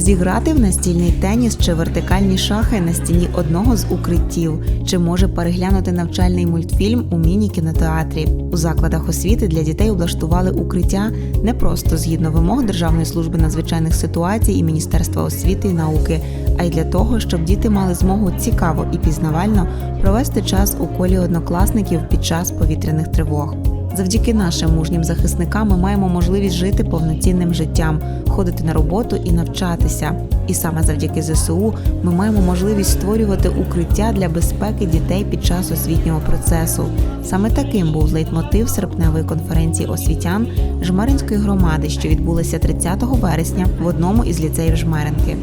зіграти в настільний теніс чи вертикальні шахи на стіні одного з укриттів, чи може переглянути навчальний мультфільм у міні-кінотеатрі. У закладах освіти для дітей облаштували укриття не просто згідно вимог Державної служби надзвичайних ситуацій і Міністерства освіти і науки, а й для того, щоб діти мали змогу цікаво і пізнавально провести час у колі однокласників під час повітряних тривог. Завдяки нашим мужнім захисникам ми маємо можливість жити повноцінним життям, ходити на роботу і навчатися. І саме завдяки ЗСУ ми маємо можливість створювати укриття для безпеки дітей під час освітнього процесу. Саме таким був лейтмотив серпневої конференції освітян Жмеринської громади, що відбулася 30 вересня в одному із ліцеїв Жмеринки.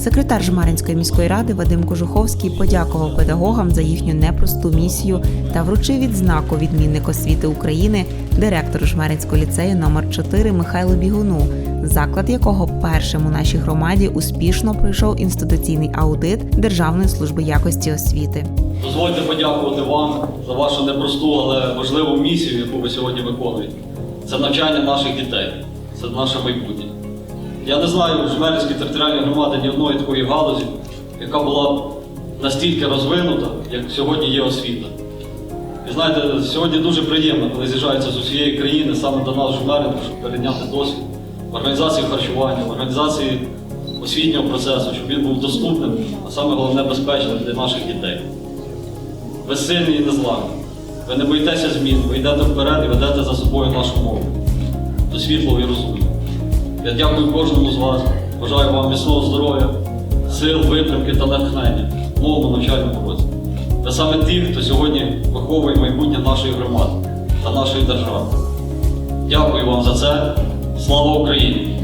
Секретар Жмаринської міської ради Вадим Кожуховський подякував педагогам за їхню непросту місію та вручив відзнаку відмінник освіти України директору Жмеринського ліцею номер 4 Михайлу Бігуну, заклад якого першим у нашій громаді успішно пройшов інституційний аудит Державної служби якості освіти. Дозвольте подякувати вам за вашу непросту, але важливу місію, яку ви сьогодні виконуєте. Це навчання наших дітей, це наше майбутнє. Я не знаю в Жмеринській територіальній громаді ні одної такої галузі, яка була настільки розвинута, як сьогодні є освіта. І знаєте, сьогодні дуже приємно, коли з'їжджаються з усієї країни саме до нас в Жмеринку, щоб перейняти досвід в організації харчування, в організації освітнього процесу, щоб він був доступним, а саме головне безпечним для наших дітей. Ви сильні і незламні. Ви не боїтеся змін, ви йдете вперед і ведете за собою нашу мову. До світлого і розуму. Я дякую кожному з вас, бажаю вам міцного здоров'я, сил, витримки та натхнення в новому навчальному році. Ви саме ті, хто сьогодні виховує майбутнє нашої громади та нашої держави. Дякую вам за це. Слава Україні!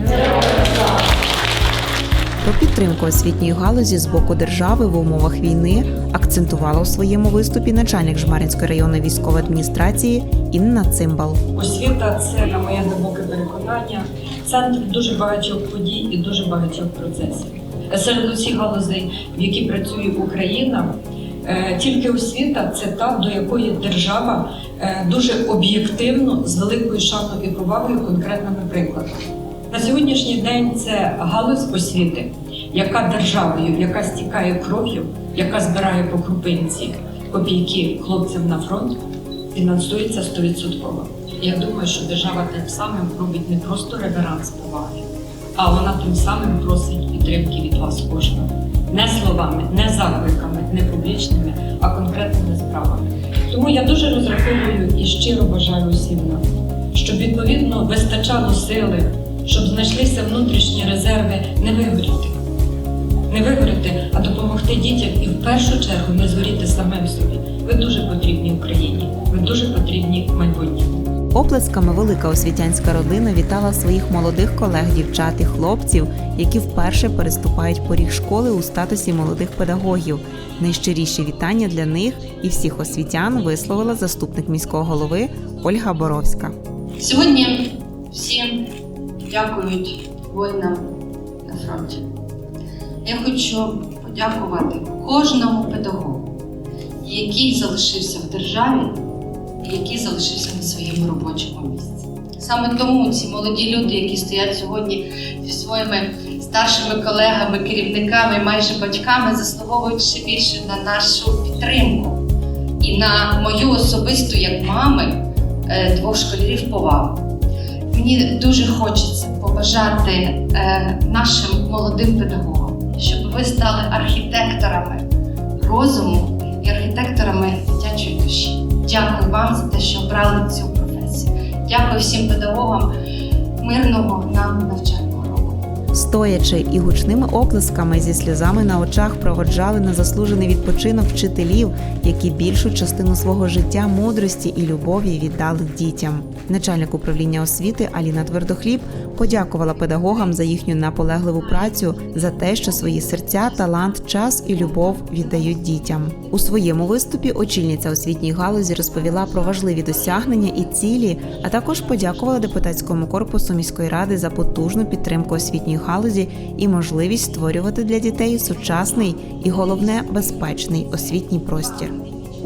Про підтримку освітньої галузі з боку держави в умовах війни акцентувала у своєму виступі начальник Жмаринської районної військової адміністрації Інна Цимбал. Освіта це, на моє глибоке переконання, центр дуже багатьох подій і дуже багатьох процесів. Серед усіх галузей, в які працює Україна, е, тільки освіта це та, до якої держава е, дуже об'єктивно, з великою шаною і повагою, конкретними прикладами. На сьогоднішній день це галузь освіти, яка державою, яка стікає кров'ю, яка збирає по крупинці копійки хлопцям на фронт, фінансується 100%. Я думаю, що держава тим самим робить не просто реверанс поваги, а вона тим самим просить підтримки від вас кожного. Не словами, не закликами, не публічними, а конкретними справами. Тому я дуже розраховую і щиро бажаю усім нам, щоб відповідно вистачало сили, щоб знайшлися внутрішні резерви не вигоріти. Не вигоріти, а допомогти дітям і в першу чергу не згоріти самим собі. Ви дуже потрібні Україні, ви дуже потрібні майбутньому. Оплесками велика освітянська родина вітала своїх молодих колег, дівчат і хлопців, які вперше переступають поріг школи у статусі молодих педагогів. Найщиріші вітання для них і всіх освітян висловила заступник міського голови Ольга Боровська. Сьогодні всі дякують воїнам на фронті. Я хочу подякувати кожному педагогу, який залишився в державі який залишився на своєму робочому місці. Саме тому ці молоді люди, які стоять сьогодні зі своїми старшими колегами, керівниками, майже батьками, заслуговують ще більше на нашу підтримку і на мою особисту, як мами, е, двох школярів повагу. Мені дуже хочеться побажати е, нашим молодим педагогам, щоб ви стали архітекторами розуму і архітекторами дитячої душі. Дякую вам за те, що обрали цю професію. Дякую всім педагогам мирного нам року. Стоячи і гучними оплесками зі сльозами на очах проводжали на заслужений відпочинок вчителів, які більшу частину свого життя мудрості і любові віддали дітям. Начальник управління освіти Аліна Твердохліб подякувала педагогам за їхню наполегливу працю, за те, що свої серця, талант, час і любов віддають дітям. У своєму виступі очільниця освітньої галузі розповіла про важливі досягнення і цілі, а також подякувала депутатському корпусу міської ради за потужну підтримку освітньої і можливість створювати для дітей сучасний і головне безпечний освітній простір.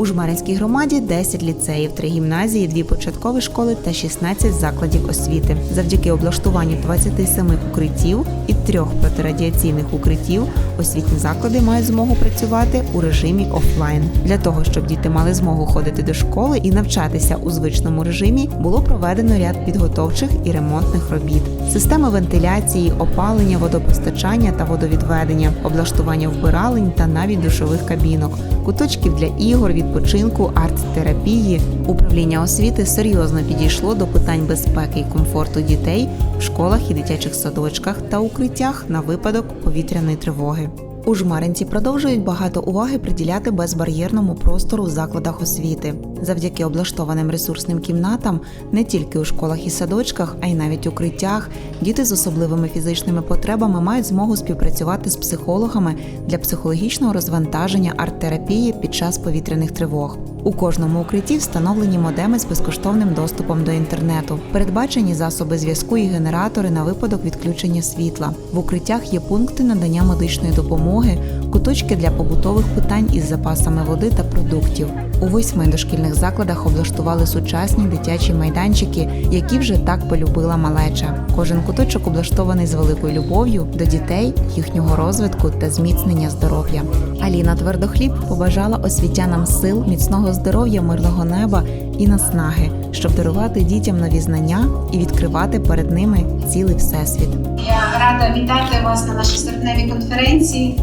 У Жмаринській громаді 10 ліцеїв, 3 гімназії, 2 початкові школи та 16 закладів освіти. Завдяки облаштуванню 27 укриттів і трьох протирадіаційних укриттів освітні заклади мають змогу працювати у режимі офлайн. Для того, щоб діти мали змогу ходити до школи і навчатися у звичному режимі, було проведено ряд підготовчих і ремонтних робіт. Системи вентиляції, опалення, водопостачання та водовідведення, облаштування вбиралень та навіть душових кабінок, куточків для ігор, відпочинку, арт-терапії. Управління освіти серйозно підійшло до питань безпеки і комфорту дітей в школах і дитячих садочках та укриттях на випадок повітряної тривоги. У жмаринці продовжують багато уваги приділяти безбар'єрному простору в закладах освіти. Завдяки облаштованим ресурсним кімнатам не тільки у школах і садочках, а й навіть укриттях, діти з особливими фізичними потребами мають змогу співпрацювати з психологами для психологічного розвантаження арт-терапії під час повітряних тривог. У кожному укритті встановлені модеми з безкоштовним доступом до інтернету, передбачені засоби зв'язку і генератори на випадок відключення світла. В укриттях є пункти надання медичної допомоги, куточки для побутових питань із запасами води та продуктів. У восьми дошкільних закладах облаштували сучасні дитячі майданчики, які вже так полюбила малеча. Кожен куточок облаштований з великою любов'ю до дітей, їхнього розвитку та зміцнення здоров'я. Аліна Твердохліб побажала освітянам сил, міцного здоров'я, мирного неба і наснаги, щоб дарувати дітям нові знання і відкривати перед ними цілий всесвіт. Я рада вітати вас на нашій серпневій конференції.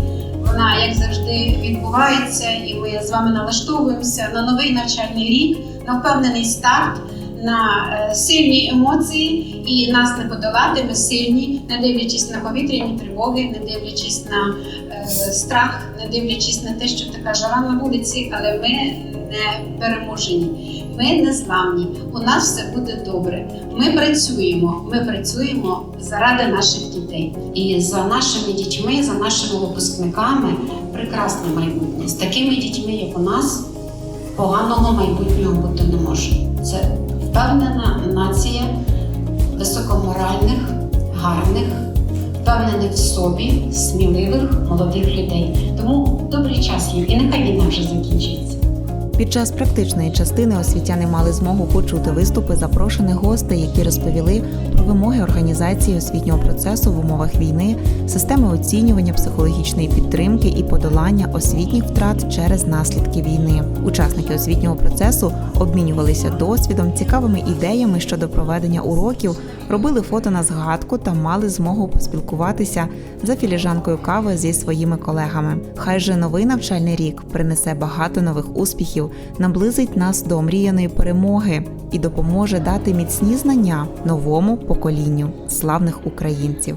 Вона, як завжди, відбувається, і ми з вами налаштовуємося на новий навчальний рік, на впевнений старт, на е, сильні емоції, і нас не подолати. Ми сильні, не дивлячись на повітряні тривоги, не дивлячись на е, страх, не дивлячись на те, що така жара на вулиці, але ми не переможені. Ми не зламні. У нас все буде добре. Ми працюємо. Ми працюємо заради наших дітей. І за нашими дітьми, за нашими випускниками прекрасне майбутнє. З такими дітьми, як у нас, поганого майбутнього бути не може. Це впевнена нація високоморальних, гарних, впевнених в собі, сміливих молодих людей. Тому добрий час їм, і нехай війна вже закінчиться. Під час практичної частини освітяни мали змогу почути виступи запрошених гостей, які розповіли про вимоги організації освітнього процесу в умовах війни, системи оцінювання психологічної підтримки і подолання освітніх втрат через наслідки війни. Учасники освітнього процесу обмінювалися досвідом, цікавими ідеями щодо проведення уроків, робили фото на згадку та мали змогу поспілкуватися за філіжанкою кави зі своїми колегами. Хай же новий навчальний рік принесе багато нових успіхів, наблизить нас до омріяної перемоги і допоможе дати міцні знання новому поколінню славних українців.